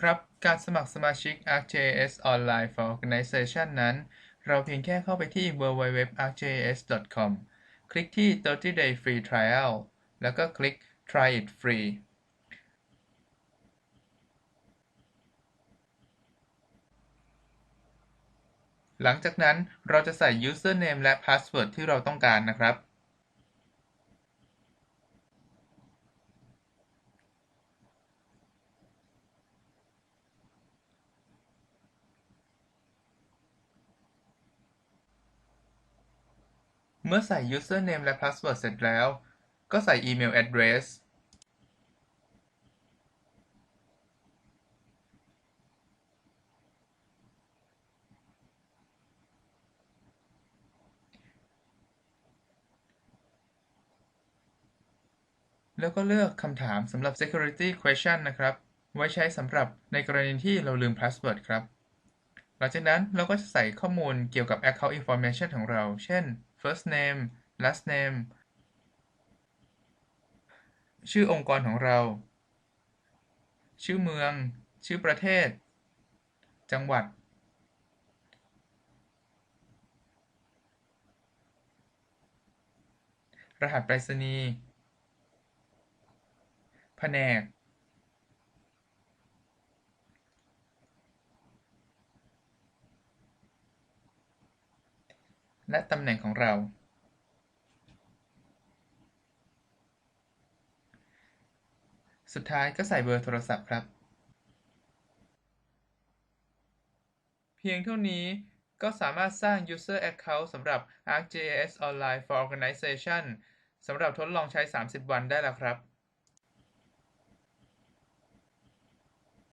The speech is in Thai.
ครับ การสมัครสมาชิก ArcGIS Online for Organization นั้น เราเพียงแค่เข้าไปที่ www.arcgis.com คลิกที่ 30 day free trial แล้วก็คลิก try it free หลังจากนั้นเราจะใส่ username และ password ที่เราต้องการนะครับ เมื่อใส่ username และ password เสร็จแล้ว ก็ใส่อีเมล address แล้วก็เลือกคำถามสำหรับ security question นะครับ ไว้ใช้สำหรับในกรณีที่เราลืม password ครับ หลังจากนั้นเราก็จะใส่ข้อมูลเกี่ยวกับ account information ของเรา เช่น first name last name ชื่อองค์กรของเรา ชื่อเมือง ชื่อประเทศ จังหวัด รหัสไปรษณีย์ แผนก และตำแหน่งของเรา สุดท้ายก็ใส่เบอร์โทรศัพท์ครับ เพียงเท่านี้ก็สามารถสร้าง User Account สำหรับ ArcGIS Online for Organization สำหรับทดลองใช้ 30 วันได้แล้วครับ